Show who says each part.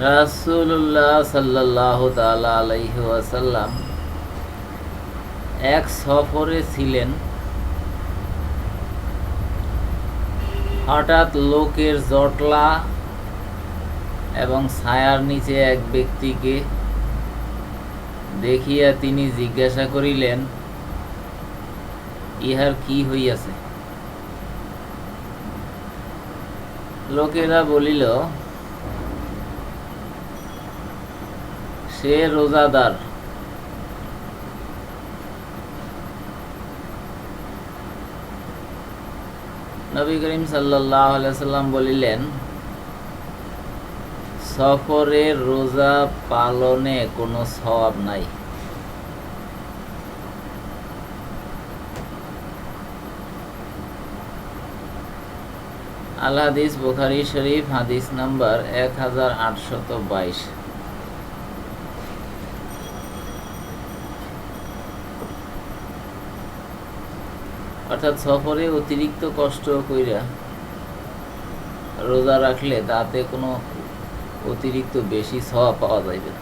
Speaker 1: রাসুল্লাহ সাল্লাহ তালা এক সফরে ছিলেন। হঠাৎ লোকের জটলা এবং ছায়ার নিচে এক ব্যক্তিকে দেখিয়া তিনি জিজ্ঞাসা করিলেন, ইহার কি হইয়াছে? লোকেরা বলিল সে রোজাদার। নবী করিম সাল্লাম বলিলেন, সফরে রোজা পালনে কোনো সওয়াব নাই। আল বুখারি শরীফ হাদিস নাম্বার এক হাজার আটশত বাইশ। অর্থাৎ সফরে অতিরিক্ত কষ্ট কইরা রোজা রাখলে তাতে কোনো অতিরিক্ত বেশি সওয়াব পাওয়া যাইবে না।